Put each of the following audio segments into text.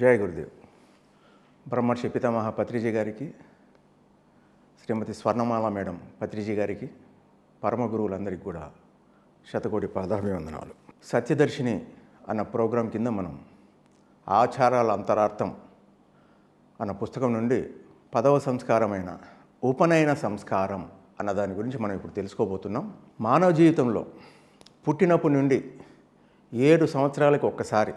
జయ గురుదేవ్. బ్రహ్మర్షి పితామహ పత్రిజీ గారికి శ్రీమతి స్వర్ణమాల మేడం పత్రిజీ గారికి పరమ గురువులందరికీ కూడా శతకోటి పాదాభివందనాలు. సత్యదర్శిని అన్న ప్రోగ్రాం కింద మనం ఆచారాల అంతరార్థం అన్న పుస్తకం నుండి పదవ సంస్కారమైన ఉపనయన సంస్కారం అన్న దాని గురించి మనం ఇప్పుడు తెలుసుకోబోతున్నాం. మానవ జీవితంలో పుట్టినప్పటి నుండి ఏడు సంవత్సరాలకు ఒక్కసారి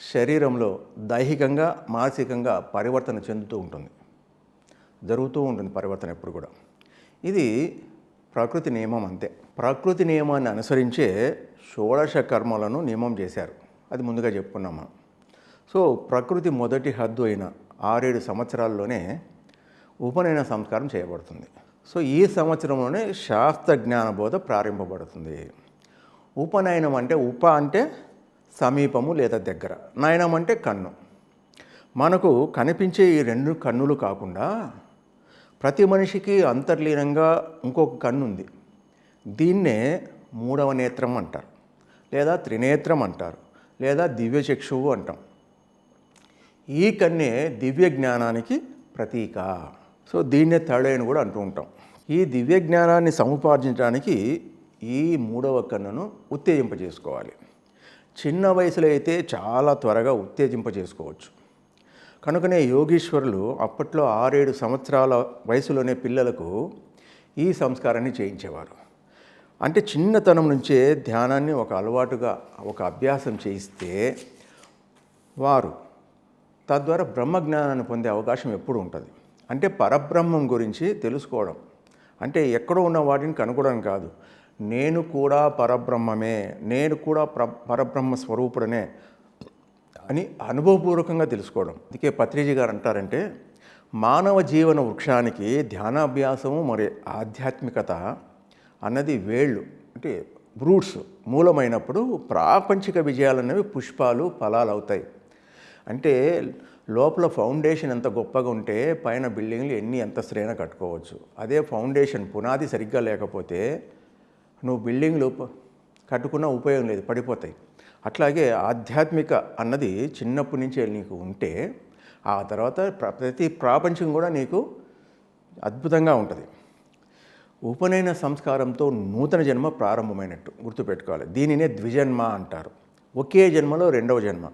శరీరంలో దైహికంగా మానసికంగా పరివర్తన చెందుతూ ఉంటుంది. జరుగుతూ ఉంటుంది పరివర్తన ఎప్పుడు కూడా. ఇది ప్రకృతి నియమం అంతే. ప్రకృతి నియమాన్ని అనుసరించే షోడశ కర్మలను నియమం చేశారు. అది ముందుగా చెప్పుకున్నాం మనం. సో ప్రకృతి మొదటి హద్దు అయిన ఆరేడు సంవత్సరాల్లోనే ఉపనయన సంస్కారం చేయబడుతుంది. సో ఈ సంవత్సరంలోనే శాస్త్ర జ్ఞానబోధ ప్రారంభపడుతుంది. ఉపనయనం అంటే ఉప అంటే సమీపము లేదా దగ్గర. నయనం అంటే కన్ను. మనకు కనిపించే ఈ రెండు కన్నులు కాకుండా ప్రతి మనిషికి అంతర్లీనంగా ఇంకొక కన్ను ఉంది. దీన్నే మూడవ నేత్రం అంటారు. లేదా త్రినేత్రం అంటారు. లేదా దివ్య చక్షువు అంటాం. ఈ కన్నే దివ్య జ్ఞానానికి ప్రతీక. సో దీన్నే తడని కూడా అంటూ ఉంటాం. ఈ దివ్య జ్ఞానాన్ని సముపార్జించడానికి ఈ మూడవ కన్నును ఉత్తేజింపజేసుకోవాలి. చిన్న వయసులో అయితే చాలా త్వరగా ఉత్తేజింప చేసుకోవచ్చు. కనుకనే యోగీశ్వరులు అప్పట్లో ఆరేడు సంవత్సరాల వయసులోనే పిల్లలకు ఈ సంస్కారాన్ని చేయించేవారు. అంటే చిన్నతనం నుంచే ధ్యానాన్ని ఒక అలవాటుగా ఒక అభ్యాసం చేయిస్తే వారు తద్వారా బ్రహ్మజ్ఞానాన్ని పొందే అవకాశం ఎప్పుడు ఉంటుంది. అంటే పరబ్రహ్మం గురించి తెలుసుకోవడం. అంటే ఎక్కడో ఉన్న వాటిని కనుగొనడం కాదు. నేను కూడా పరబ్రహ్మమే నేను కూడా ప్ర పరబ్రహ్మ స్వరూపుడనే అని అనుభవపూర్వకంగా తెలుసుకోవడం. అందుకే పత్రిజీ గారు అంటారంటే మానవ జీవన వృక్షానికి ధ్యానాభ్యాసము మరి ఆధ్యాత్మికత అన్నది వేళ్ళు అంటే రూట్స్ మూలమైనప్పుడు ప్రాపంచిక విజయాలు అనేవి పుష్పాలు ఫలాలు అవుతాయి. అంటే లోపల ఫౌండేషన్ ఎంత గొప్పగా ఉంటే పైన బిల్డింగ్లు ఎన్ని ఎంత శ్రేణ కట్టుకోవచ్చు. అదే ఫౌండేషన్ పునాది సరిగ్గా లేకపోతే నువ్వు బిల్డింగ్లు కట్టుకున్నా కట్టుకున్న ఉపయోగం లేదు పడిపోతాయి. అట్లాగే ఆధ్యాత్మిక అన్నది చిన్నప్పటి నుంచే నీకు ఉంటే ఆ తర్వాత ప్రతి ప్రాపంచం కూడా నీకు అద్భుతంగా ఉంటుంది. ఉపనయన సంస్కారంతో నూతన జన్మ ప్రారంభమైనట్టు గుర్తుపెట్టుకోవాలి. దీనినే ద్విజన్మ అంటారు. ఒకే జన్మలో రెండవ జన్మ.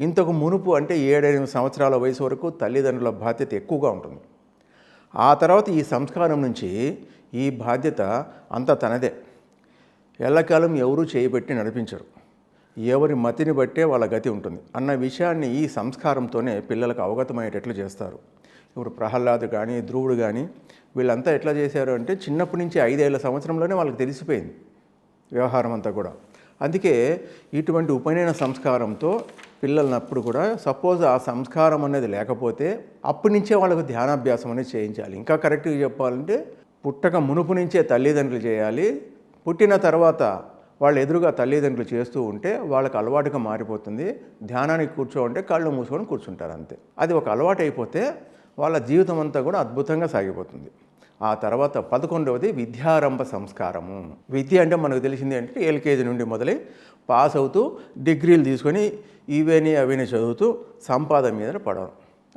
ఇంతకు మునుపు అంటే ఏడెనిమిది సంవత్సరాల వయసు వరకు తల్లిదండ్రుల బాధ్యత ఎక్కువగా ఉంటుంది. ఆ తర్వాత ఈ సంస్కారం నుంచి ఈ బాధ్యత అంత తనదే. ఎల్లకాలం ఎవరూ చేయబెట్టి నడిపించరు. ఎవరి మతిని బట్టే వాళ్ళ గతి ఉంటుంది. అన్న విషయాన్ని ఈ సంస్కారంతోనే పిల్లలకు అవగతమయ్యేటట్లు చేస్తారు. ఇప్పుడు ప్రహ్లాద్ కానీ ధ్రువుడు కానీ వీళ్ళంతా ఎట్లా చేశారు అంటే చిన్నప్పటి నుంచి ఐదేళ్ళ సంవత్సరంలోనే వాళ్ళకి తెలిసిపోయింది వ్యవహారం అంతా కూడా. అందుకే ఇటువంటి ఉపనయన సంస్కారంతో పిల్లలనప్పుడు కూడా సపోజ్ ఆ సంస్కారం అనేది లేకపోతే అప్పటి నుంచే వాళ్ళకు ధ్యానాభ్యాసం అనేది చేయించాలి. ఇంకా కరెక్ట్గా చెప్పాలంటే పుట్టక మునుపు నుంచే తల్లిదండ్రులు చేయాలి. పుట్టిన తర్వాత వాళ్ళు ఎదురుగా తల్లిదండ్రులు చేస్తూ ఉంటే వాళ్ళకి అలవాటుగా మారిపోతుంది. ధ్యానానికి కూర్చోంటే కళ్ళు మూసుకొని కూర్చుంటారు అంతే. అది ఒక అలవాటు అయిపోతే వాళ్ళ జీవితం అంతా కూడా అద్భుతంగా సాగిపోతుంది. ఆ తర్వాత పదకొండవది విద్యారంభ సంస్కారము. విద్య అంటే మనకు తెలిసింది అంటే ఎల్కేజీ నుండి మొదలై పాస్ అవుతూ డిగ్రీలు తీసుకొని ఇవేని అవిని చదువుతూ సంపాదన మీద పడడం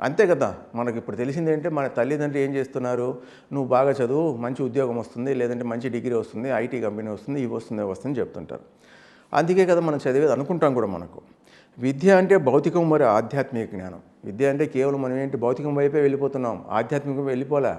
అంతే కదా. మనకి ఇప్పుడు తెలిసింది ఏంటంటే మన తల్లిదండ్రులు ఏం చేస్తున్నారు? నువ్వు బాగా చదువు మంచి ఉద్యోగం వస్తుంది లేదంటే మంచి డిగ్రీ వస్తుంది ఐటీ కంపెనీ వస్తుంది ఇవి వస్తుంది వస్తుంది చెప్తుంటారు. అందుకే కదా మనం చదివేది అనుకుంటాం కూడా మనకు. విద్య అంటే భౌతికం మరియు ఆధ్యాత్మిక జ్ఞానం. విద్య అంటే కేవలం మనం ఏంటి? భౌతికం వైపే వెళ్ళిపోతున్నాం. ఆధ్యాత్మికం వెళ్ళిపోలే.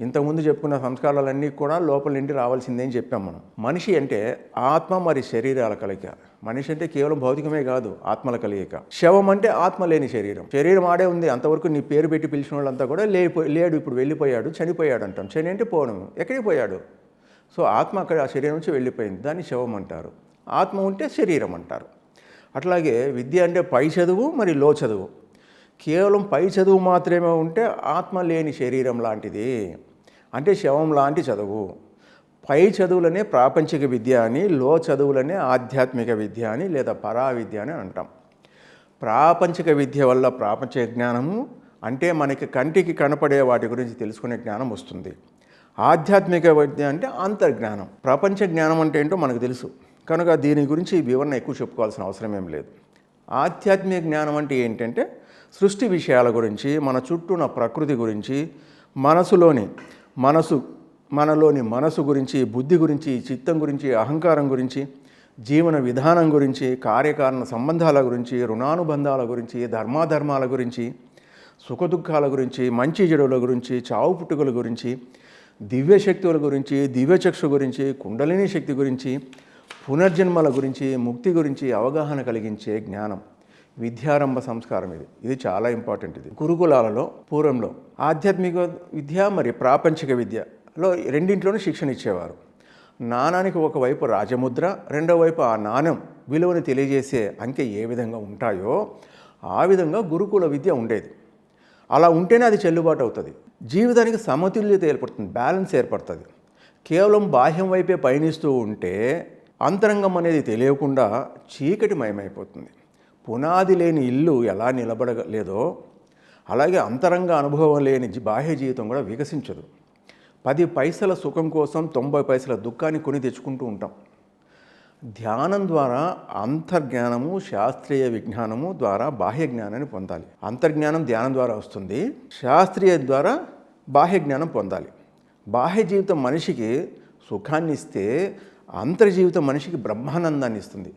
ఇంతకుముందు చెప్పుకున్న సంస్కారాలన్నీ కూడా లోపల నుండి రావాల్సిందే అని చెప్పాం మనం. మనిషి అంటే ఆత్మ మరి శరీరాల కలయిక. మనిషి అంటే కేవలం భౌతికమే కాదు ఆత్మల కలయిక. శవం అంటే ఆత్మ లేని శరీరం. శరీరం ఆడే ఉంది అంతవరకు నీ పేరు పెట్టి పిలిచిన వాళ్ళంతా కూడా లేపో లేడు ఇప్పుడు వెళ్ళిపోయాడు చనిపోయాడు అంటాం. చని అంటే పోవడం ఎక్కడికి పోయాడు? సో ఆత్మ అక్కడ ఆ శరీరం నుంచి వెళ్ళిపోయింది. దాన్ని శవం అంటారు. ఆత్మ ఉంటే శరీరం అంటారు. అట్లాగే విద్య అంటే పై చదువు మరి లో చదువు. కేవలం పై చదువు మాత్రమే ఉంటే ఆత్మ లేని శరీరం లాంటిది. అంటే శవం లాంటి చదువు. పై చదువులనే ప్రాపంచిక విద్య అని లో చదువులనే ఆధ్యాత్మిక విద్య అని లేదా పరా విద్య అని అంటాం. ప్రాపంచిక విద్య వల్ల ప్రాపంచిక జ్ఞానము అంటే మనకి కంటికి కనపడే వాటి గురించి తెలుసుకునే జ్ఞానం వస్తుంది. ఆధ్యాత్మిక విద్య అంటే అంతర్జ్ఞానం. ప్రపంచ జ్ఞానం అంటే ఏంటో మనకు తెలుసు. కనుక దీని గురించి వివరణ ఎక్కువ చెప్పుకోవాల్సిన అవసరం ఏం లేదు. ఆధ్యాత్మిక జ్ఞానం అంటే ఏంటంటే సృష్టి విషయాల గురించి మన చుట్టూ ఉన్న ప్రకృతి గురించి మనసులోని మనసు మనలోని మనసు గురించి బుద్ధి గురించి చిత్తం గురించి అహంకారం గురించి జీవన విధానం గురించి కార్యకారణ సంబంధాల గురించి రుణానుబంధాల గురించి ధర్మాధర్మాల గురించి సుఖదుఖాల గురించి మంచి చెడుల గురించి చావు పుట్టుకల గురించి దివ్య శక్తుల గురించి దివ్యచక్షు గురించి కుండలిని శక్తి గురించి పునర్జన్మల గురించి ముక్తి గురించి అవగాహన కలిగించే జ్ఞానం. విద్యారంభ సంస్కారం ఇది. ఇది చాలా ఇంపార్టెంట్ ఇది. గురుకులాలలో పూర్వంలో ఆధ్యాత్మిక విద్య మరి ప్రాపంచిక విద్యలో రెండింటిలోనూ శిక్షణ ఇచ్చేవారు. నాణానికి ఒకవైపు రాజముద్ర రెండో వైపు ఆ నాణ్యం విలువను తెలియజేసే అంకె ఏ విధంగా ఉంటాయో ఆ విధంగా గురుకుల విద్య ఉండేది. అలా ఉంటేనే అది చెల్లుబాటు అవుతుంది. జీవితానికి సమతుల్యత ఏర్పడుతుంది బ్యాలెన్స్ ఏర్పడుతుంది. కేవలం బాహ్యం వైపే పయనిస్తూ ఉంటే అంతరంగం అనేది తెలియకుండా చీకటి మయమైపోతుంది. పునాది లేని ఇల్లు ఎలా నిలబడలేదో అలాగే అంతరంగ అనుభవం లేని బాహ్య జీవితం కూడా వికసించదు. పది పైసల సుఖం కోసం తొంభై పైసల దుఃఖాన్ని కొని తెచ్చుకుంటూ ఉంటాం. ధ్యానం ద్వారా అంతర్జ్ఞానము శాస్త్రీయ విజ్ఞానము ద్వారా బాహ్య జ్ఞానాన్ని పొందాలి. అంతర్జ్ఞానం ధ్యానం ద్వారా వస్తుంది శాస్త్రీయ ద్వారా బాహ్య జ్ఞానం పొందాలి. బాహ్య జీవితం మనిషికి సుఖాన్ని ఇస్తే అంతర్జీవితం మనిషికి బ్రహ్మానందాన్ని ఇస్తుంది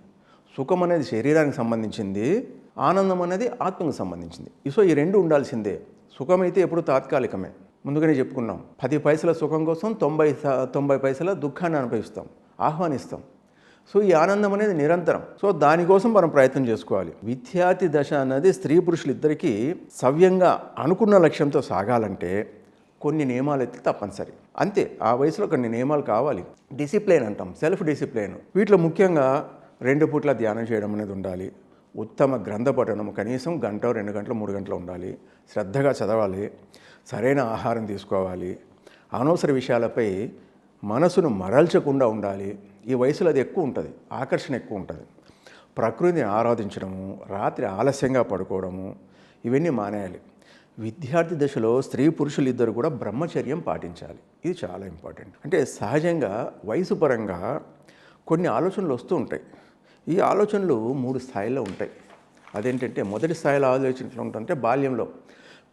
సుఖం అనేది శరీరానికి సంబంధించింది ఆనందం అనేది ఆత్మకు సంబంధించింది. సో ఈ రెండు ఉండాల్సిందే. సుఖం అయితే ఎప్పుడు తాత్కాలికమే. ముందుగానే చెప్పుకున్నాం. పది పైసల సుఖం కోసం తొంభై తొంభై పైసల దుఃఖాన్ని అనుభవిస్తాం. ఆహ్వానిస్తాం. సో ఈ ఆనందం అనేది నిరంతరం. సో దానికోసం మనం ప్రయత్నం చేసుకోవాలి. విద్యార్థి దశ అన్నది స్త్రీ పురుషులు ఇద్దరికీ సవ్యంగా అనుకున్న లక్ష్యంతో సాగాలంటే కొన్ని నియమాలు అయితే తప్పనిసరి. అంతే. ఆ వయసులో కొన్ని నియమాలు కావాలి. డిసిప్లైన్ అంటాం. Self discipline. వీటిలో ముఖ్యంగా రెండు పూట్ల ధ్యానం చేయడం అనేది ఉండాలి. ఉత్తమ గ్రంథ పఠనం కనీసం గంట రెండు గంటలు మూడు గంటలు ఉండాలి. శ్రద్ధగా చదవాలి. సరైన ఆహారం తీసుకోవాలి. అనవసర విషయాలపై మనసును మరల్చకుండా ఉండాలి. ఈ వయసులో అది ఎక్కువ ఉంటుంది. ఆకర్షణ ఎక్కువ ఉంటుంది. ప్రకృతిని ఆరాధించడము రాత్రి ఆలస్యంగా పడుకోవడము ఇవన్నీ మానేయాలి. విద్యార్థి దశలో స్త్రీ పురుషులు ఇద్దరు కూడా బ్రహ్మచర్యం పాటించాలి. ఇది చాలా ఇంపార్టెంట్. అంటే సహజంగా వయసు పరంగా కొన్ని ఆలోచనలు వస్తూ ఉంటాయి. ఈ ఆలోచనలు మూడు స్థాయిలో ఉంటాయి. అదేంటంటే మొదటి స్థాయిలో ఆలోచన ఎట్లా బాల్యంలో.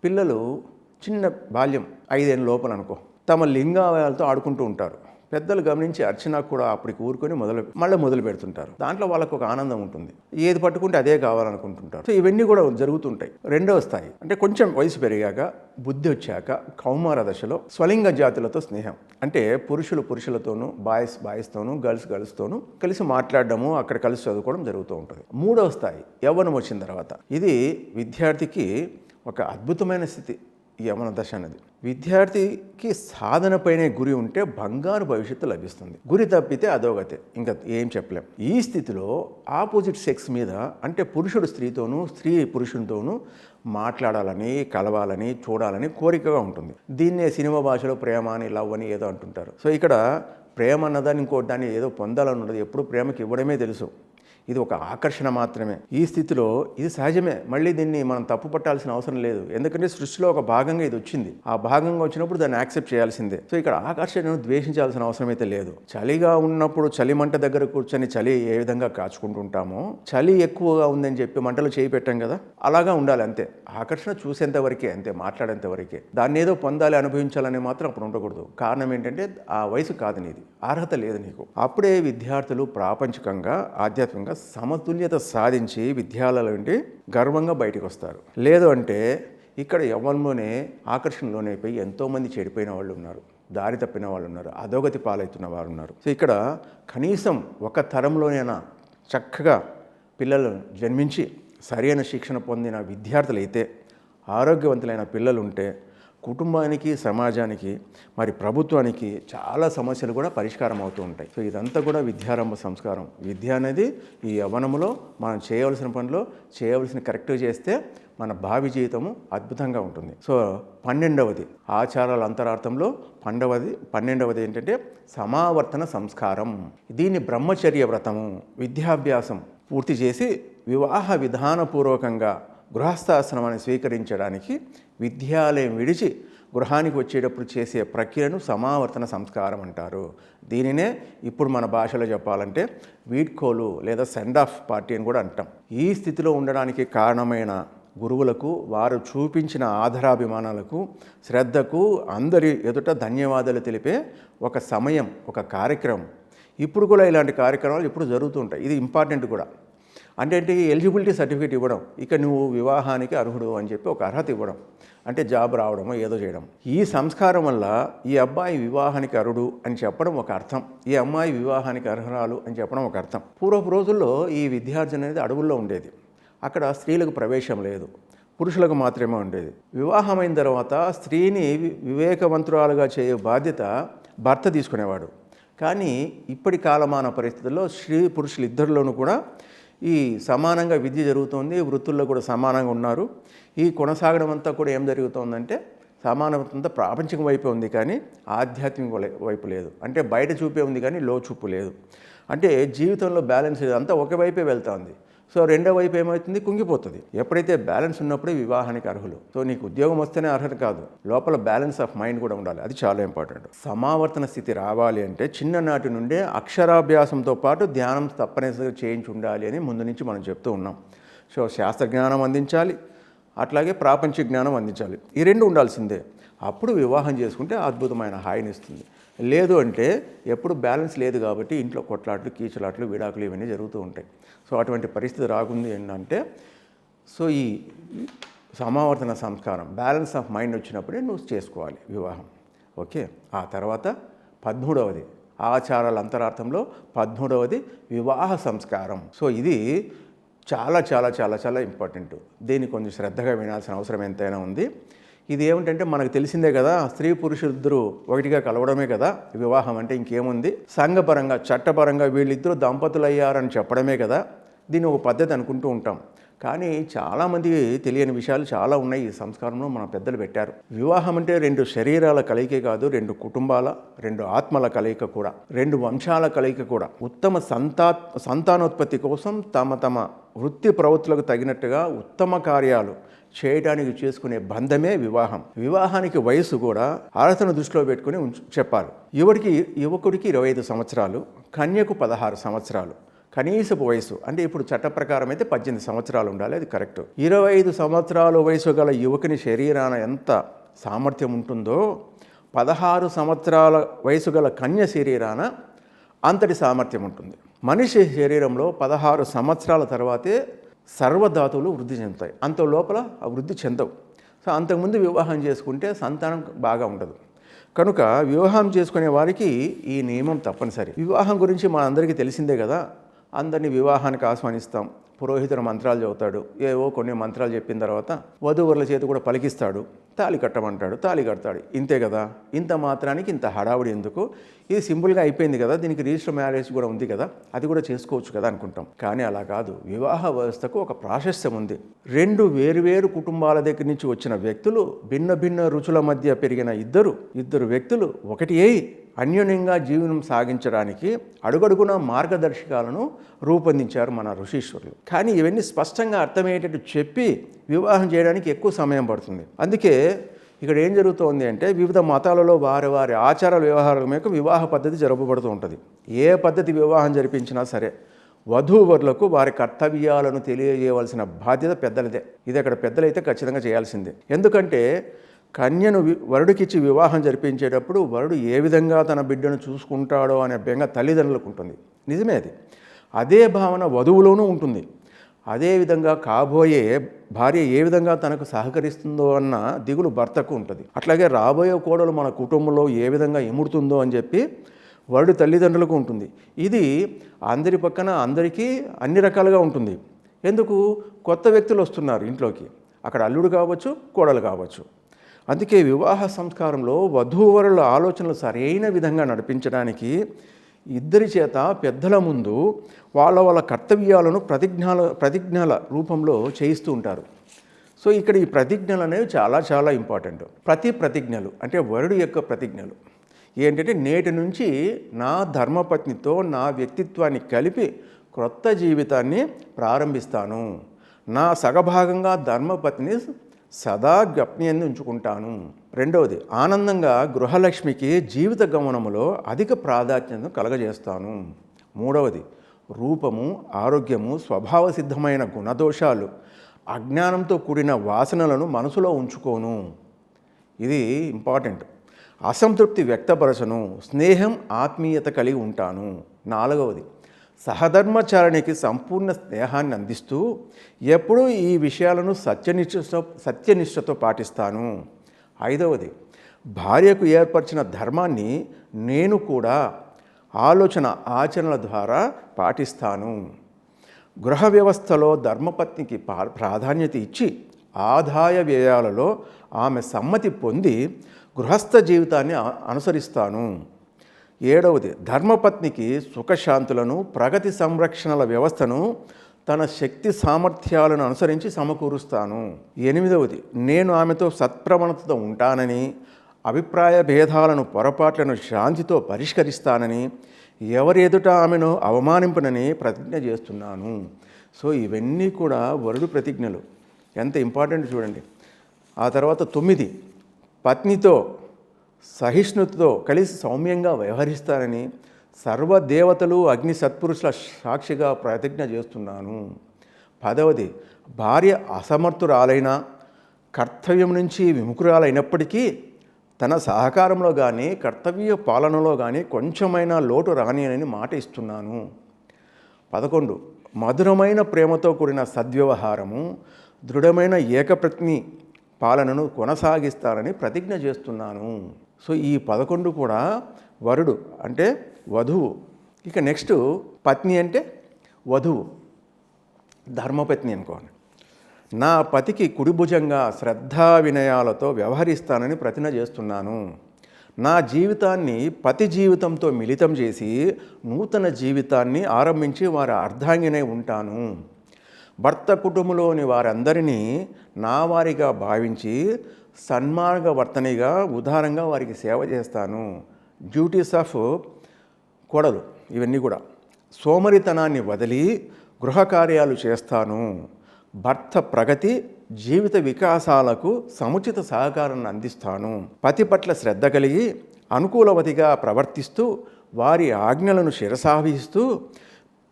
పిల్లలు చిన్న బాల్యం ఐదేళ్ళ లోపల అనుకో తమ లింగావయాలతో ఆడుకుంటూ ఉంటారు. పెద్దలు గమనించి అర్చన కూడా అప్పటికి ఊరుకొని మొదలు మళ్ళీ మొదలు పెడుతుంటారు. దాంట్లో వాళ్ళకు ఒక ఆనందం ఉంటుంది. ఏది పట్టుకుంటే అదే కావాలనుకుంటుంటారు. సో ఇవన్నీ కూడా జరుగుతుంటాయి. రెండవ స్థాయి అంటే కొంచెం వయసు పెరిగాక బుద్ధి వచ్చాక కౌమార దశలో స్వలింగ జాతులతో స్నేహం. అంటే పురుషులు పురుషులతోనూ బాయ్స్ బాయ్స్తోనూ గర్ల్స్ గర్ల్స్తోనూ కలిసి మాట్లాడడము అక్కడ కలిసి చదువుకోవడం జరుగుతూ ఉంటుంది. మూడవ స్థాయి యవ్వనం వచ్చిన తర్వాత. ఇది విద్యార్థికి ఒక అద్భుతమైన స్థితి యవన దశ అనేది విద్యార్థికి సాధనపైనే గురి ఉంటే బంగారు భవిష్యత్తు లభిస్తుంది. గురి తప్పితే అదోగతే ఇంకా ఏం చెప్పలేం. ఈ స్థితిలో ఆపోజిట్ సెక్స్ మీద అంటే పురుషుడు స్త్రీతోనూ స్త్రీ పురుషునితోనూ మాట్లాడాలని కలవాలని చూడాలని కోరికగా ఉంటుంది. దీన్నే సినిమా భాషలో ప్రేమ అని లవ్ అని ఏదో అంటుంటారు. సో ఇక్కడ ప్రేమ అన్నదాన్ని ఇంకోటి దాన్ని ఏదో పొందాలని ఉండదు ఎప్పుడు ప్రేమకి ఇవ్వడమే తెలుసు. ఇది ఒక ఆకర్షణ మాత్రమే. ఈ స్థితిలో ఇది సహజమే. మళ్ళీ దీన్ని మనం తప్పు పట్టాల్సిన అవసరం లేదు. ఎందుకంటే సృష్టిలో ఒక భాగంగా ఇది వచ్చింది. ఆ భాగంగా వచ్చినప్పుడు దాన్ని యాక్సెప్ట్ చేయాల్సిందే. సో ఇక్కడ ఆకర్షణను ద్వేషించాల్సిన అవసరం అయితే లేదు. చలిగా ఉన్నప్పుడు చలి మంట దగ్గర కూర్చొని చలి ఏ విధంగా కాచుకుంటుంటామో చలి ఎక్కువగా ఉందని చెప్పి మంటలు చేయి పెట్టాం కదా అలాగా ఉండాలి అంతే. ఆకర్షణ చూసేంత వరకే అంతే మాట్లాడేంత వరకే. దాన్ని ఏదో పొందాలి అనుభవించాలని మాత్రం అప్పుడు ఉండకూడదు. కారణం ఏంటంటే ఆ వయసు కాదు నీది. అర్హత లేదు నీకు. అప్పుడే విద్యార్థులు ప్రాపంచికంగా ఆధ్యాత్మికంగా సమతుల్యత సాధించి విద్యాలయాలు నుండి గర్వంగా బయటకు వస్తారు లేదు అంటే ఇక్కడ యవ్వనంలోనే ఆకర్షణలోనైపోయి ఎంతోమంది చెడిపోయిన వాళ్ళు ఉన్నారు. దారి తప్పిన వాళ్ళు ఉన్నారు. అధోగతి పాలవుతున్న వారు ఉన్నారు. సో ఇక్కడ కనీసం ఒక తరంలోనైనా చక్కగా పిల్లలు జన్మించి సరైన శిక్షణ పొందిన విద్యార్థులైతే ఆరోగ్యవంతులైన పిల్లలు ఉంటే కుటుంబానికి సమాజానికి మరి ప్రభుత్వానికి చాలా సమస్యలు కూడా పరిష్కారం అవుతూ ఉంటాయి. సో ఇదంతా కూడా విద్యారంభ సంస్కారం. విద్య అనేది ఈ యవనములో మనం చేయవలసిన పనిలో చేయవలసిన కరెక్ట్గా చేస్తే మన భావి జీవితము అద్భుతంగా ఉంటుంది. సో పన్నెండవది ఆచారాల అంతరార్థంలో పండవది పన్నెండవది ఏంటంటే సమావర్తన సంస్కారం. దీన్ని బ్రహ్మచర్య వ్రతము విద్యాభ్యాసం పూర్తి చేసి వివాహ విధానపూర్వకంగా గృహస్థాశ్రమాన్ని స్వీకరించడానికి విద్యాలయం విడిచి గృహానికి వచ్చేటప్పుడు చేసే ప్రక్రియను సమావర్తన సంస్కారం అంటారు. దీనినే ఇప్పుడు మన భాషలో చెప్పాలంటే వీడ్కోలు లేదా సెండ్ ఆఫ్ పార్టీ అని కూడా అంటాం. ఈ స్థితిలో ఉండడానికి కారణమైన గురువులకు వారు చూపించిన ఆధారాభిమానాలకు శ్రద్ధకు అందరి ఎదుట ధన్యవాదాలు తెలిపే ఒక సమయం ఒక కార్యక్రమం. ఇప్పుడు కూడా ఇలాంటి కార్యక్రమాలు ఇప్పుడు జరుగుతుంటాయి ఇది ఇంపార్టెంట్ కూడా. అంటే ఎలిజిబిలిటీ సర్టిఫికేట్ ఇవ్వడం. ఇక నువ్వు వివాహానికి అర్హుడు అని చెప్పి ఒక అర్హత ఇవ్వడం. అంటే జాబ్ రావడమో ఏదో చేయడం. ఈ సంస్కారం వల్ల ఈ అబ్బాయి వివాహానికి అర్హుడు అని చెప్పడం ఒక అర్థం. ఈ అమ్మాయి వివాహానికి అర్హురాలు అని చెప్పడం ఒక అర్థం. పూర్వపు రోజుల్లో ఈ విద్యార్థి అనేది అడవుల్లో ఉండేది. అక్కడ స్త్రీలకు ప్రవేశం లేదు. పురుషులకు మాత్రమే ఉండేది. వివాహమైన తర్వాత స్త్రీని వివేకవంతురాలుగా చేయే బాధ్యత భర్త తీసుకునేవాడు. కానీ ఇప్పటి కాలమాన పరిస్థితుల్లో స్త్రీ పురుషులు ఇద్దరిలోనూ కూడా ఈ సమానంగా విద్య జరుగుతోంది వృత్తుల్లో కూడా సమానంగా ఉన్నారు. ఈ కొనసాగడం అంతా కూడా ఏం జరుగుతుందంటే సమానత ప్రాపంచిక వైపే ఉంది కానీ ఆధ్యాత్మిక వైపు లేదు. అంటే బయట చూపే ఉంది కానీ లో చూపు లేదు. అంటే జీవితంలో బ్యాలెన్స్ లేదు. అంతా ఒకవైపే వైపే వెళ్తుంది. సో రెండో వైపు ఏమవుతుంది? కుంగిపోతుంది. ఎప్పుడైతే బ్యాలెన్స్ ఉన్నప్పుడే వివాహానికి అర్హులు. సో నీకు ఉద్యోగం వస్తేనే అర్హత కాదు. లోపల బ్యాలెన్స్ ఆఫ్ మైండ్ కూడా ఉండాలి. అది చాలా ఇంపార్టెంట్. సమావర్తన స్థితి రావాలి అంటే చిన్ననాటి నుండే అక్షరాభ్యాసంతో పాటు ధ్యానం తప్పనిసరిగా చేయించి ఉండాలి అని ముందు నుంచి మనం చెప్తూ ఉన్నాం. సో శాస్త్ర జ్ఞానం అందించాలి. అట్లాగే ప్రాపంచిక జ్ఞానం అందించాలి. ఈ రెండు ఉండాల్సిందే. అప్పుడు వివాహం చేసుకుంటే అద్భుతమైన హాయిని ఇస్తుంది. లేదు అంటే ఎప్పుడు బ్యాలెన్స్ లేదు కాబట్టి ఇంట్లో కొట్లాట్లు కీచులాట్లు విడాకులు ఇవన్నీ జరుగుతూ ఉంటాయి. సో అటువంటి పరిస్థితి రాకుంది ఏంటంటే సో ఈ సమావర్తన సంస్కారం బ్యాలెన్స్ ఆఫ్ మైండ్ వచ్చినప్పుడే నువ్వు చేసుకోవాలి వివాహం. ఓకే? ఆ తర్వాత పదమూడవది ఆచారాల అంతరార్థంలో పదమూడవది వివాహ సంస్కారం. సో ఇది చాలా చాలా చాలా చాలా ఇంపార్టెంట్. దీన్ని కొంచెం శ్రద్ధగా వినాల్సిన అవసరం ఎంతైనా ఉంది. ఇది ఏమిటంటే మనకు తెలిసిందే కదా స్త్రీ పురుషులిద్దరూ ఒకటిగా కలవడమే కదా వివాహం అంటే ఇంకేముంది? సంఘపరంగా చట్టపరంగా వీళ్ళిద్దరూ దంపతులు అయ్యారని చెప్పడమే కదా దీన్ని ఒక పద్ధతి అనుకుంటూ ఉంటాం. కానీ చాలామంది తెలియని విషయాలు చాలా ఉన్నాయి ఈ సంస్కారంలో మన పెద్దలు పెట్టారు. వివాహం అంటే రెండు శరీరాల కలయికే కాదు రెండు కుటుంబాల రెండు ఆత్మల కలయిక కూడా రెండు వంశాల కలయిక కూడా. ఉత్తమ సంతా సంతానోత్పత్తి కోసం తమ తమ వృత్తి ప్రవృత్తులకు తగినట్టుగా ఉత్తమ కార్యాలు చేయడానికి చేసుకునే బంధమే వివాహం. వివాహానికి వయసు కూడా అర్హతను దృష్టిలో పెట్టుకుని చెప్పారు. యువడికి యువకుడికి ఇరవై ఐదు సంవత్సరాలు కన్యకు పదహారు సంవత్సరాలు. కనీసపు వయసు అంటే ఇప్పుడు చట్ట ప్రకారం అయితే పద్దెనిమిది సంవత్సరాలు ఉండాలి అది కరెక్ట్. ఇరవై ఐదు సంవత్సరాల వయసు గల యువకుని శరీరాన ఎంత సామర్థ్యం ఉంటుందో పదహారు సంవత్సరాల వయసు గల కన్య శరీరాన అంతటి సామర్థ్యం ఉంటుంది. మనిషి శరీరంలో పదహారు సంవత్సరాల తర్వాతే సర్వధాతువులు వృద్ధి చెందుతాయి. అంత లోపల ఆ వృద్ధి చెందవు. సో అంతకుముందు వివాహం చేసుకుంటే సంతానం బాగా ఉండదు. కనుక వివాహం చేసుకునే వారికి ఈ నియమం తప్పనిసరి. వివాహం గురించి మనందరికీ అందరికీ తెలిసిందే కదా. అందరినీ వివాహానికి ఆహ్వానిస్తాం. పురోహితుడు మంత్రాలు చదువుతాడు. ఏవో కొన్ని మంత్రాలు చెప్పిన తర్వాత వధూవరుల చేతి కూడా పలికిస్తాడు. తాళి కట్టమంటాడు తాళి కడతాడు. ఇంతే కదా? ఇంత మాత్రానికి ఇంత హడావుడి ఎందుకు? ఇది సింపుల్గా అయిపోయింది కదా? దీనికి రిజిస్టర్ మ్యారేజ్ కూడా ఉంది కదా? అది కూడా చేసుకోవచ్చు కదా అనుకుంటాం. కానీ అలా కాదు. వివాహ వ్యవస్థకు ఒక ప్రాశస్త్యం ఉంది. రెండు వేరువేరు కుటుంబాల దగ్గర నుంచి వచ్చిన వ్యక్తులు భిన్న భిన్న రుచుల మధ్య పెరిగిన ఇద్దరు ఇద్దరు వ్యక్తులు ఒకటి అయి అన్యోన్యంగా జీవనం సాగించడానికి అడుగడుగున మార్గదర్శకాలను రూపొందించారు మన ఋషీశ్వరులు. కానీ ఇవన్నీ స్పష్టంగా అర్థమయ్యేటట్టు చెప్పి వివాహం చేయడానికి ఎక్కువ సమయం పడుతుంది. అందుకే ఇక్కడ ఏం జరుగుతోంది అంటే వివిధ మతాలలో వారి వారి ఆచార వ్యవహారాల మేరకు వివాహ పద్ధతి జరపబడుతూ ఉంటుంది. ఏ పద్ధతి వివాహం జరిపించినా సరే వధూవరులకు వారి కర్తవ్యాలను తెలియజేయవలసిన బాధ్యత పెద్దలదే. ఇది అక్కడ పెద్దలైతే ఖచ్చితంగా చేయాల్సిందే. ఎందుకంటే కన్యను వి- వరుడికిచ్చి వివాహం జరిపించేటప్పుడు వరుడు ఏ విధంగా తన బిడ్డను చూసుకుంటాడో అనే బెంగ తల్లిదండ్రులకు ఉంటుంది. నిజమే అది. అదే భావన వధువులోనూ ఉంటుంది. అదేవిధంగా కాబోయే భార్య ఏ విధంగా తనకు సహకరిస్తుందో అన్న దిగులు భర్తకు ఉంటుంది. అట్లాగే రాబోయే కోడలు మన కుటుంబంలో ఏ విధంగా ఇముడుతుందో అని చెప్పి వరుడు తల్లిదండ్రులకు ఉంటుంది. ఇది అందరి పక్కన అందరికీ అన్ని రకాలుగా ఉంటుంది. ఎందుకు? కొత్త వ్యక్తులు వస్తున్నారు ఇంట్లోకి. అక్కడ అల్లుడు కావచ్చు కోడలు కావచ్చు. అందుకే వివాహ సంస్కారంలో వధూవరుల ఆలోచనలు సరైన విధంగా నడిపించడానికి ఇద్దరి చేత పెద్దల ముందు వాళ్ళ వాళ్ళ కర్తవ్యాలను ప్రతిజ్ఞాల ప్రతిజ్ఞల రూపంలో చేయిస్తూ ఉంటారు. సో ఇక్కడ ఈ ప్రతిజ్ఞలు అనేవి చాలా చాలా ఇంపార్టెంట్. ప్రతి ప్రతిజ్ఞలు అంటే వరుడు యొక్క ప్రతిజ్ఞలు. ఏంటంటే నేటి నుంచి నా ధర్మపత్నితో నా వ్యక్తిత్వాన్ని కలిపి క్రొత్త జీవితాన్ని ప్రారంభిస్తాను. నా సగభాగంగా ధర్మపత్ని సదా జ్ఞప్నియందు ఉంచుకుంటాను. రెండవది ఆనందంగా గృహలక్ష్మికి జీవిత గమనములో అధిక ప్రాధాన్యతను కలగజేస్తాను. మూడవది రూపము ఆరోగ్యము స్వభావసిద్ధమైన గుణదోషాలు అజ్ఞానంతో కూడిన వాసనలను మనసులో ఉంచుకోను. ఇది ఇంపార్టెంట్. అసంతృప్తి వ్యక్తపరచను స్నేహం ఆత్మీయత కలిగి ఉంటాను. నాలుగవది సహధర్మచారణికి సంపూర్ణ స్నేహాన్ని అందిస్తూ ఎప్పుడూ ఈ విషయాలను సత్యనిష్ఠతో సత్యనిష్టతో పాటిస్తాను. ఐదవది భార్యకు ఏర్పరిచిన ధర్మాన్ని నేను కూడా ఆలోచన ఆచరణల ద్వారా పాటిస్తాను. గృహ వ్యవస్థలో ధర్మపత్నికి పా- ప్రాధాన్యత ఇచ్చి ఆదాయ వ్యయాలలో ఆమె సమ్మతి పొంది గృహస్థ జీవితాన్ని అనుసరిస్తాను. ఏడవది ధర్మపత్నికి సుఖశాంతులను ప్రగతి సంరక్షణల వ్యవస్థను తన శక్తి సామర్థ్యాలను అనుసరించి సమకూరుస్తాను. ఎనిమిదవది నేను ఆమెతో సత్ప్రవణతతో ఉంటానని అభిప్రాయ భేదాలను పొరపాట్లను శాంతితో పరిష్కరిస్తానని ఎవరి ఎదుట ఆమెను అవమానింపునని ప్రతిజ్ఞ చేస్తున్నాను. సో ఇవన్నీ కూడా వరుడు ప్రతిజ్ఞలు. ఎంత ఇంపార్టెంట్ చూడండి. ఆ తర్వాత తొమ్మిది పత్నితో సహిష్ణుతతో కలిసి సౌమ్యంగా వ్యవహరిస్తానని సర్వదేవతలు అగ్ని సత్పురుషుల సాక్షిగా ప్రతిజ్ఞ చేస్తున్నాను. పదవది భార్య అసమర్థురాలైన కర్తవ్యం నుంచి విముఖురాలైనప్పటికీ తన సహకారంలో కానీ కర్తవ్య పాలనలో కానీ కొంచెమైనా లోటు రానియనని మాట ఇస్తున్నాను. పదకొండు మధురమైన ప్రేమతో కూడిన సద్వ్యవహారము దృఢమైన ఏకప్రతిని పాలనను కొనసాగిస్తానని ప్రతిజ్ఞ చేస్తున్నాను. సో ఈ పదకొండు కూడా వరుడు అంటే వధువు. ఇక నెక్స్ట్ పత్ని అంటే వధువు. ధర్మపత్ని అనుకోండి. నా పతికి కుడిభుజంగా శ్రద్ధా వినయాలతో వ్యవహరిస్తానని ప్రతిజ్ఞ చేస్తున్నాను. నా జీవితాన్ని పతి జీవితంతో మిళితం చేసి నూతన జీవితాన్ని ఆరంభించి వారి అర్ధాంగినై ఉంటాను. భర్త కుటుంబంలోని వారందరినీ నా వారిగా భావించి సన్మార్గవర్తనిగా ఉదారంగా వారికి సేవ చేస్తాను. డ్యూటీస్ ఆఫ్ కొడలు ఇవన్నీ కూడా. సోమరితనాన్ని వదిలి గృహకార్యాలు చేస్తాను. భర్త ప్రగతి జీవిత వికాసాలకు సముచిత సహకారాన్ని అందిస్తాను. పతి పట్ల శ్రద్ధ కలిగి అనుకూలవతిగా ప్రవర్తిస్తూ వారి ఆజ్ఞలను శిరసావహిస్తూ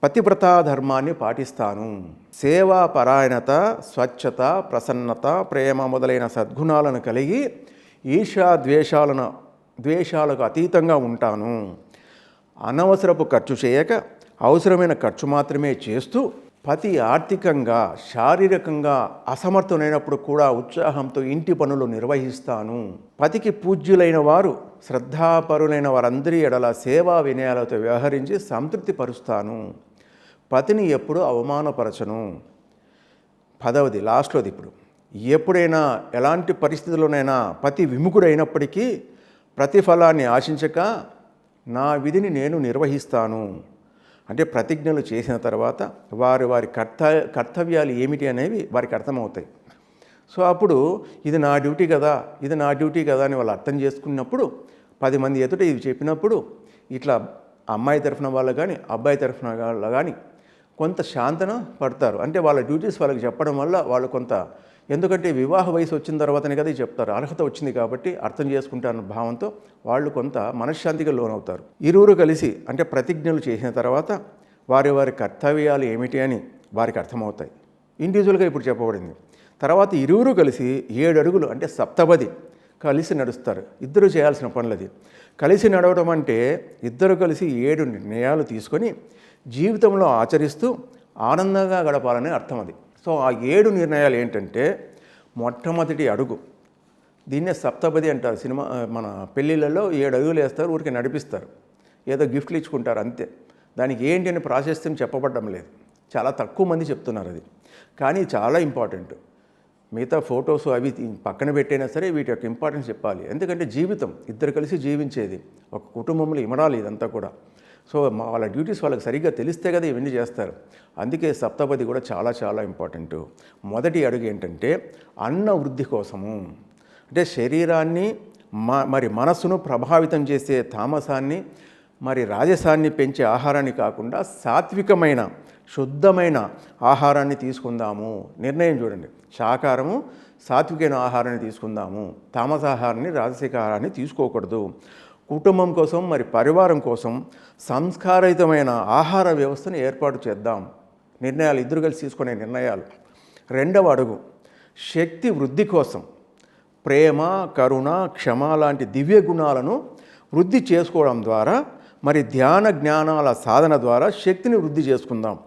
పతివ్రతా ధర్మాన్ని పాటిస్తాను. సేవా పరాయణత స్వచ్ఛత ప్రసన్నత ప్రేమ మొదలైన సద్గుణాలను కలిగి ఈర్ష్యా ద్వేషాలను ద్వేషాలకు అతీతంగా ఉంటాను. అనవసరపు ఖర్చు చేయక అవసరమైన ఖర్చు మాత్రమే చేస్తూ పతి ఆర్థికంగా శారీరకంగా అసమర్థులైనప్పుడు కూడా ఉత్సాహంతో ఇంటి పనులు నిర్వహిస్తాను. పతికి పూజ్యులైన వారు శ్రద్ధాపరులైన వారందరి ఎడల సేవా వినయాలతో వ్యవహరించి సంతృప్తి పరుస్తాను పతిని ఎప్పుడు అవమానపరచను? పదవది లాస్ట్లోది ఇప్పుడు. ఎప్పుడైనా ఎలాంటి పరిస్థితుల్లోనైనా పతి విముఖుడైనప్పటికీ ప్రతిఫలాన్ని ఆశించక నా విధిని నేను నిర్వహిస్తాను. అంటే ప్రతిజ్ఞలు చేసిన తర్వాత వారి వారి కర్త కర్తవ్యాలు ఏమిటి అనేవి వారికి అర్థమవుతాయి. సో అప్పుడు ఇది నా డ్యూటీ కదా ఇది నా డ్యూటీ కదా అని వాళ్ళు అర్థం చేసుకున్నప్పుడు పది మంది ఎదుట ఇది చెప్పినప్పుడు ఇట్లా అమ్మాయి తరఫున వాళ్ళు కానీ అబ్బాయి తరఫున వాళ్ళు కానీ కొంత శాంతన పడతారు. అంటే వాళ్ళ డ్యూటీస్ వాళ్ళకి చెప్పడం వల్ల వాళ్ళు కొంత ఎందుకంటే వివాహ వయసు వచ్చిన తర్వాతనే కదా చెప్తారు. అర్హత వచ్చింది కాబట్టి అర్థం చేసుకుంటారన్న భావంతో వాళ్ళు కొంత మనశ్శాంతిగా లోనవుతారు. ఇరువురు కలిసి అంటే ప్రతిజ్ఞలు చేసిన తర్వాత వారి వారి కర్తవ్యాలు ఏమిటి అని వారికి అర్థమవుతాయి. ఇండివిజువల్గా ఇప్పుడు చెప్పబడింది. తర్వాత ఇరువురు కలిసి ఏడు అడుగులు అంటే సప్తపది కలిసి నడుస్తారు. ఇద్దరు చేయాల్సిన పనులది. కలిసి నడవడం అంటే ఇద్దరు కలిసి ఏడు నిర్ణయాలు తీసుకొని జీవితంలో ఆచరిస్తూ ఆనందంగా గడపాలని అర్థం అది. సో ఆ ఏడు నిర్ణయాలు ఏంటంటే మొట్టమొదటి అడుగు. దీన్నే సప్తపది అంటారు. సినిమా మన పెళ్ళిళ్ళలో ఏడు అడుగులు వేస్తారు ఊరికి నడిపిస్తారు. ఏదో గిఫ్ట్లు ఇచ్చుకుంటారు అంతే. దానికి ఏంటి అని ప్రాశస్త్యం చెప్పబడడం లేదు. చాలా తక్కువ మంది చెప్తున్నారు అది. కానీ చాలా ఇంపార్టెంట్. మిగతా ఫొటోస్ అవి పక్కన పెట్టైనా సరే వీటి యొక్క ఇంపార్టెన్స్ చెప్పాలి. ఎందుకంటే జీవితం ఇద్దరు కలిసి జీవించేది ఒక కుటుంబంలో ఇమడాలి ఇదంతా కూడా. సో మా వాళ్ళ డ్యూటీస్ వాళ్ళకి సరిగ్గా తెలిస్తే కదా ఇవన్నీ చేస్తారు. అందుకే సప్తపది కూడా చాలా చాలా ఇంపార్టెంట్. మొదటి అడుగు ఏంటంటే అన్న వృద్ధి కోసము. అంటే శరీరాన్ని మ మరి మనస్సును ప్రభావితం చేసే తామసాన్ని మరి రాజసాన్ని పెంచే ఆహారాన్ని కాకుండా సాత్వికమైన శుద్ధమైన ఆహారాన్ని తీసుకుందాము. నిర్ణయం చూడండి. శాకారము సాత్వికమైన ఆహారాన్ని తీసుకుందాము. తామసాహారాన్ని రాజసిక ఆహారాన్ని తీసుకోకూడదు. కుటుంబం కోసం మరి పరివారం కోసం సంస్కారయుతమైన ఆహార వ్యవస్థను ఏర్పాటు చేద్దాం. నిర్ణయాలు ఇద్దరు కలిసి తీసుకునే నిర్ణయాలు. రెండవ అడుగు శక్తి వృద్ధి కోసం ప్రేమ కరుణ క్షమ లాంటి దివ్య గుణాలను వృద్ధి చేసుకోవడం ద్వారా మరి ధ్యాన జ్ఞానాల సాధన ద్వారా శక్తిని వృద్ధి చేసుకుందాం.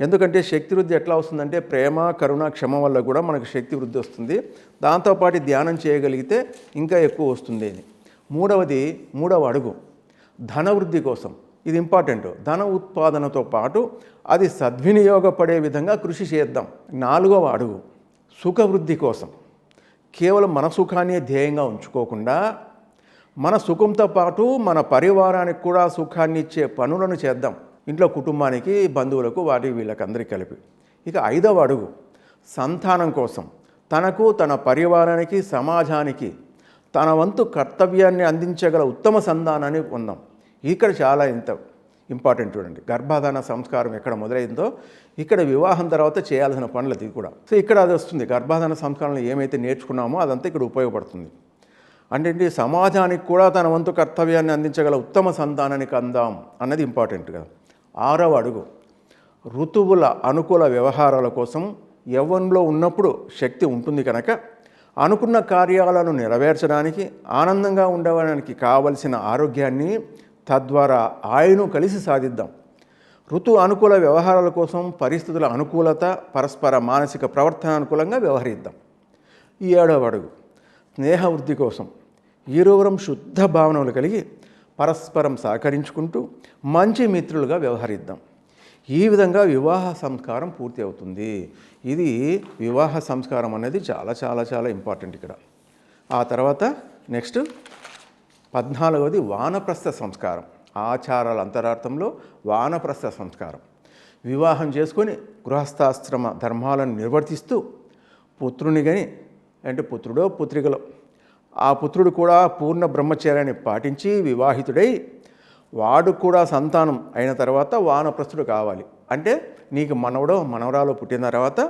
ఎందుకంటే శక్తి వృద్ధి ఎట్లా వస్తుందంటే ప్రేమ కరుణ క్షమ వల్ల కూడా మనకు శక్తి వృద్ధి వస్తుంది. దాంతోపాటు ధ్యానం చేయగలిగితే ఇంకా ఎక్కువ వస్తుంది. అని మూడవది మూడవ అడుగు. ధన వృద్ధి కోసం. ఇది ఇంపార్టెంట్. ధన ఉత్పాదనతో పాటు అది సద్వినియోగపడే విధంగా కృషి చేద్దాం. నాలుగవ అడుగు. సుఖవృద్ధి కోసం. కేవలం మన సుఖాన్ని ధ్యేయంగా ఉంచుకోకుండా మన సుఖంతో పాటు మన పరివారానికి కూడా సుఖాన్ని ఇచ్చే పనులను చేద్దాం. ఇంట్లో కుటుంబానికి బంధువులకు వాటి వీళ్ళకందరికీ కలిపి. ఇక ఐదవ అడుగు. సంతానం కోసం. తనకు తన పరివారానికి సమాజానికి తన వంతు కర్తవ్యాన్ని అందించగల ఉత్తమ సంధానాన్ని పొందాం. ఇక్కడ చాలా ఇంత ఇంపార్టెంట్ చూడండి. గర్భాధాన సంస్కారం ఎక్కడ మొదలైందో ఇక్కడ వివాహం తర్వాత చేయాల్సిన పనులు అది కూడా. సో ఇక్కడ అది వస్తుంది. గర్భాధాన సంస్కారంలో ఏమైతే నేర్చుకున్నామో అదంతా ఇక్కడ ఉపయోగపడుతుంది. అంటే సమాజానికి కూడా తన వంతు కర్తవ్యాన్ని అందించగల ఉత్తమ సంతానానికి అందాం అన్నది ఇంపార్టెంట్ కదా. ఆరవ అడుగు. ఋతువుల అనుకూల వ్యవహారాల కోసం యవ్వనంలో ఉన్నప్పుడు శక్తి ఉంటుంది కనుక అనుకున్న కార్యాలను నెరవేర్చడానికి ఆనందంగా ఉండడానికి కావలసిన ఆరోగ్యాన్ని తద్వారా ఆయను కలిసి సాధిద్దాం. ఋతు అనుకూల వ్యవహారాల కోసం పరిస్థితుల అనుకూలత పరస్పర మానసిక ప్రవర్తన అనుకూలంగా వ్యవహరిద్దాం. ఈ ఏడవ అడుగు స్నేహవృద్ధి కోసం. ఈరోవరం శుద్ధ భావనలు కలిగి పరస్పరం సహకరించుకుంటూ మంచి మిత్రులుగా వ్యవహరిద్దాం. ఈ విధంగా వివాహ సంస్కారం పూర్తి అవుతుంది. ఇది వివాహ సంస్కారం అనేది చాలా చాలా చాలా ఇంపార్టెంట్ ఇక్కడ. ఆ తర్వాత నెక్స్ట్ పద్నాలుగవది వానప్రస్థ సంస్కారం. ఆచారాల అంతరార్థంలో వానప్రస్థ సంస్కారం. వివాహం చేసుకొని గృహస్థాశ్రమ ధర్మాలను నిర్వర్తిస్తూ పుత్రుని కానీ అంటే పుత్రుడో పుత్రికలో ఆ పుత్రుడు కూడా పూర్ణ బ్రహ్మచర్యాన్ని పాటించి వివాహితుడై వాడు కూడా సంతానం అయిన తర్వాత వానప్రస్థుడు కావాలి. అంటే నీకు మనవడో మనవరాలు పుట్టిన తర్వాత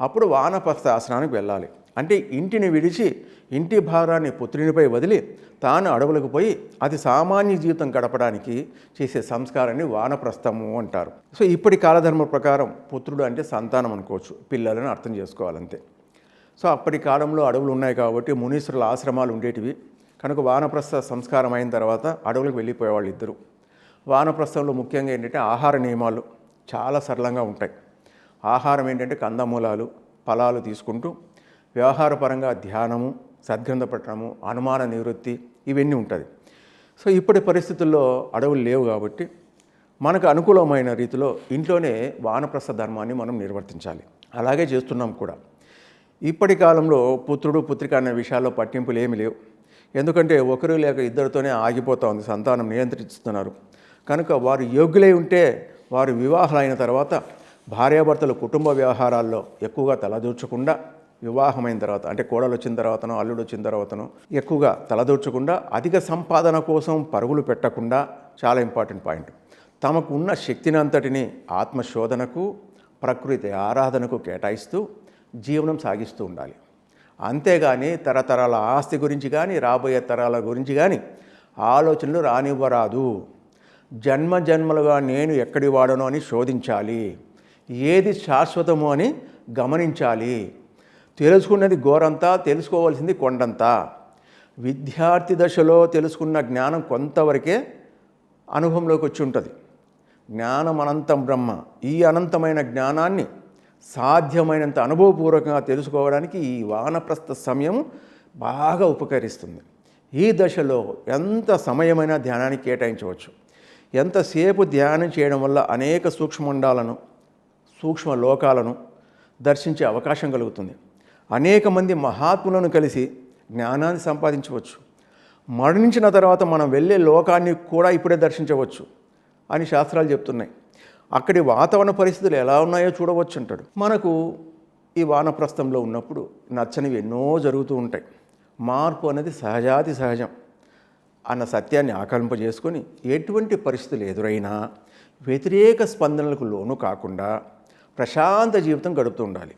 అప్పుడు వానప్రస్థ ఆశ్రమానికి వెళ్ళాలి. అంటే ఇంటిని విడిచి ఇంటి భారాన్ని పుత్రునిపై వదిలి తాను అడవులకు పోయి అది సామాన్య జీవితం గడపడానికి చేసే సంస్కారాన్ని వానప్రస్థము అంటారు. సో ఇప్పటి కాలధర్మ ప్రకారం పుత్రుడు అంటే సంతానం అనుకోవచ్చు పిల్లలను అర్థం చేసుకోవాలంతే. సో అప్పటి కాలంలో అడవులు ఉన్నాయి కాబట్టి మునీశ్వరుల ఆశ్రమాలు ఉండేటివి. కనుక వానప్రస్థ సంస్కారం అయిన తర్వాత అడవులకు వెళ్ళిపోయేవాళ్ళు ఇద్దరు. వానప్రస్థంలో ముఖ్యంగా ఏంటంటే ఆహార నియమాలు చాలా సరళంగా ఉంటాయి. ఆహారం ఏంటంటే కందమూలాలు ఫలాలు తీసుకుంటూ వ్యవహారపరంగా ధ్యానము సద్గ్రంథ పట్టణము అనుమాన నివృత్తి ఇవన్నీ ఉంటుంది. సో ఇప్పటి పరిస్థితుల్లో అడవులు లేవు కాబట్టి మనకు అనుకూలమైన రీతిలో ఇంట్లోనే వానప్రస్థ ధర్మాన్ని మనం నిర్వర్తించాలి. అలాగే చేస్తున్నాం కూడా. ఇప్పటి కాలంలో పుత్రుడు పుత్రిక అనే విషయాల్లో పట్టింపులు ఏమి లేవు. ఎందుకంటే ఒకరు లేక ఇద్దరితోనే ఆగిపోతూ ఉంది సంతానం నియంత్రిస్తున్నారు. కనుక వారు యోగ్యులై ఉంటే వారు వివాహాలైన తర్వాత భార్యాభర్తలు కుటుంబ వ్యవహారాల్లో ఎక్కువగా తలదూర్చకుండా వివాహమైన తర్వాత అంటే కోడలు వచ్చిన తర్వాతనో అల్లుడు వచ్చిన తర్వాతనో ఎక్కువగా తలదూర్చకుండా అధిక సంపాదన కోసం పరుగులు పెట్టకుండా చాలా ఇంపార్టెంట్ పాయింట్. తమకు ఉన్న శక్తిని అంతటిని ఆత్మశోధనకు ప్రకృతి ఆరాధనకు కేటాయిస్తూ జీవనం సాగిస్తూ ఉండాలి. అంతేగాని తరతరాల ఆస్తి గురించి కానీ రాబోయే తరాల గురించి కానీ ఆలోచనలు రానివ్వరాదు. జన్మ జన్మలుగా నేను ఎక్కడి వాడను అని శోధించాలి. ఏది శాశ్వతము అని గమనించాలి. తెలుసుకున్నది ఘోరంతా తెలుసుకోవాల్సింది కొండంతా. విద్యార్థి దశలో తెలుసుకున్న జ్ఞానం కొంతవరకే అనుభవంలోకి వచ్చి ఉంటుంది. జ్ఞానం అనంతం బ్రహ్మ. ఈ అనంతమైన జ్ఞానాన్ని సాధ్యమైనంత అనుభవపూర్వకంగా తెలుసుకోవడానికి ఈ వానప్రస్థ సమయం బాగా ఉపకరిస్తుంది. ఈ దశలో ఎంత సమయమైనా ధ్యానానికి కేటాయించవచ్చు. ఎంతసేపు ధ్యానం చేయడం వల్ల అనేక సూక్ష్మండాలను సూక్ష్మ లోకాలను దర్శించే అవకాశం కలుగుతుంది. అనేక మంది మహాత్ములను కలిసి జ్ఞానాన్ని సంపాదించవచ్చు. మరణించిన తర్వాత మనం వెళ్ళే లోకాన్ని కూడా ఇప్పుడే దర్శించవచ్చు అని శాస్త్రాలు చెప్తున్నాయి. అక్కడి వాతావరణ పరిస్థితులు ఎలా ఉన్నాయో చూడవచ్చు అంటాడు. మనకు ఈ వానప్రస్థంలో ఉన్నప్పుడు నచ్చనివి ఎన్నో జరుగుతూ ఉంటాయి. మార్పు అనేది సహజాతి సహజం. అన్న సత్యాన్ని ఆకలింపజేసుకొని ఎటువంటి పరిస్థితులు ఎదురైనా వ్యతిరేక స్పందనలకు లోను కాకుండా ప్రశాంత జీవితం గడుపుతూ ఉండాలి.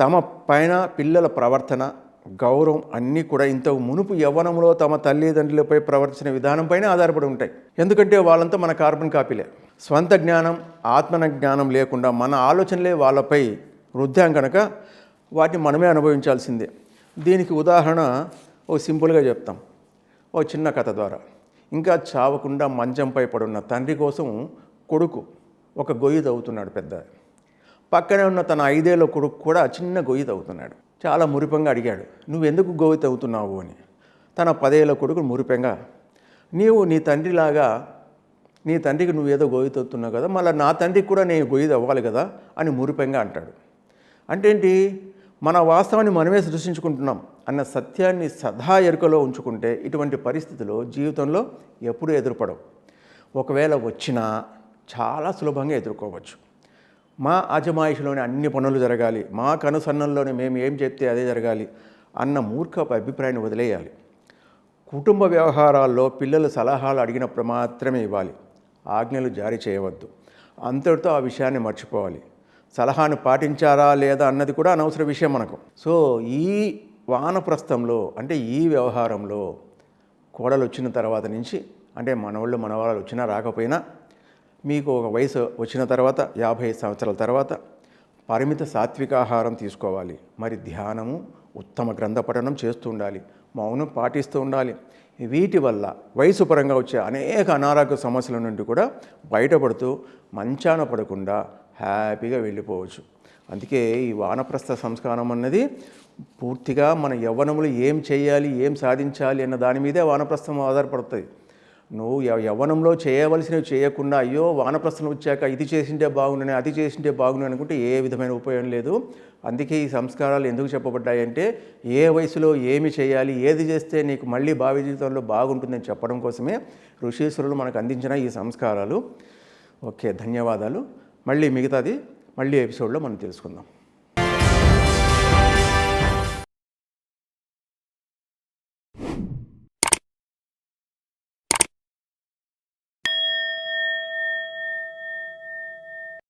తమ పైన పిల్లల ప్రవర్తన గౌరవం అన్నీ కూడా ఇంత మునుపు యవ్వనంలో తమ తల్లిదండ్రులపై ప్రవర్తించిన విధానంపైనే ఆధారపడి ఉంటాయి. ఎందుకంటే వాళ్ళంతా మన కార్బన్ కాపీలే. స్వంత జ్ఞానం ఆత్మన జ్ఞానం లేకుండా మన ఆలోచనలే వాళ్ళపై వృద్ధాం కనుక వాటిని మనమే అనుభవించాల్సిందే. దీనికి ఉదాహరణ ఓ సింపుల్గా చెప్తాం. ఓ చిన్న కథ ద్వారా. ఇంకా చావకుండా మంచంపై పడున్న తండ్రి కోసం కొడుకు ఒక గొయ్యి తవ్వుతున్నాడు పెద్ద. పక్కనే ఉన్న తన ఐదేళ్ళ కొడుకు కూడా చిన్న గొయ్యి తవ్వుతున్నాడు. చాలా మురిపంగా అడిగాడు నువ్వెందుకు గొయ్యి తవ్వుతున్నావు? అని. తన పదేళ్ళ కొడుకు మురిపంగా నీవు నీ తండ్రిలాగా నీ తండ్రికి నువ్వేదో గొయ్యి తవ్వుతున్నావు కదా మళ్ళీ నా తండ్రికి కూడా నేను గొయ్యి తవ్వాలి కదా అని మురిపంగా అంటాడు. అంటే ఏంటి? మన వాస్తవాన్ని మనమే సృష్టించుకుంటున్నాం అన్న సత్యాన్ని సదా ఎరుకలో ఉంచుకుంటే ఇటువంటి పరిస్థితులు జీవితంలో ఎప్పుడూ ఎదురుపడవు. ఒకవేళ వచ్చినా చాలా సులభంగా ఎదుర్కోవచ్చు. మా అజమాయిషిలోనే అన్ని పనులు జరగాలి మా కనుసన్నల్లోనే మేము ఏం చెప్తే అదే జరగాలి అన్న మూర్ఖపు అభిప్రాయాన్ని వదిలేయాలి. కుటుంబ వ్యవహారాల్లో పిల్లలు సలహాలు అడిగినప్పుడు మాత్రమే ఇవ్వాలి ఆజ్ఞలు జారీ చేయవద్దు. అంతటితో ఆ విషయాన్ని మర్చిపోవాలి. సలహాను పాటించారా లేదా అన్నది కూడా అనవసర విషయం మనకు. సో ఈ వానప్రస్థంలో అంటే ఈ వ్యవహారంలో కోడలు వచ్చిన తర్వాత నుంచి అంటే మనవాళ్ళు మనవాళ్ళు వచ్చినా రాకపోయినా మీకు ఒక వయసు వచ్చిన తర్వాత యాభై సంవత్సరాల తర్వాత పరిమిత సాత్వికాహారం తీసుకోవాలి. మరి ధ్యానము ఉత్తమ గ్రంథ పఠనం చేస్తూ ఉండాలి. మౌనం పాటిస్తూ ఉండాలి. వీటి వల్ల వయసు పరంగా వచ్చే అనేక అనారోగ్య సమస్యల నుండి కూడా బయటపడుతూ మంచాన పడకుండా హ్యాపీగా వెళ్ళిపోవచ్చు. అందుకే ఈ వానప్రస్థ సంస్కారం అన్నది పూర్తిగా మన యవ్వనములు ఏం చేయాలి ఏం సాధించాలి అన్న దాని మీదే వానప్రస్థం ఆధారపడుతుంది. నువ్వు యవ్వనంలో చేయవలసినవి చేయకుండా అయ్యో వానప్రస్థం వచ్చాక ఇది చేసింటే బాగుండని అది చేసింటే బాగుండు అనుకుంటే ఏ విధమైన ఉపయోగం లేదు. అందుకే ఈ సంస్కారాలు ఎందుకు చెప్పబడ్డాయంటే ఏ వయసులో ఏమి చేయాలి ఏది చేస్తే నీకు మళ్ళీ భావి జీవితంలో బాగుంటుందని చెప్పడం కోసమే ఋషీశ్వరులు మనకు అందించిన ఈ సంస్కారాలు. ఓకే ధన్యవాదాలు. మళ్ళీ మిగతాది మళ్ళీ ఎపిసోడ్లో మనం తెలుసుకుందాం.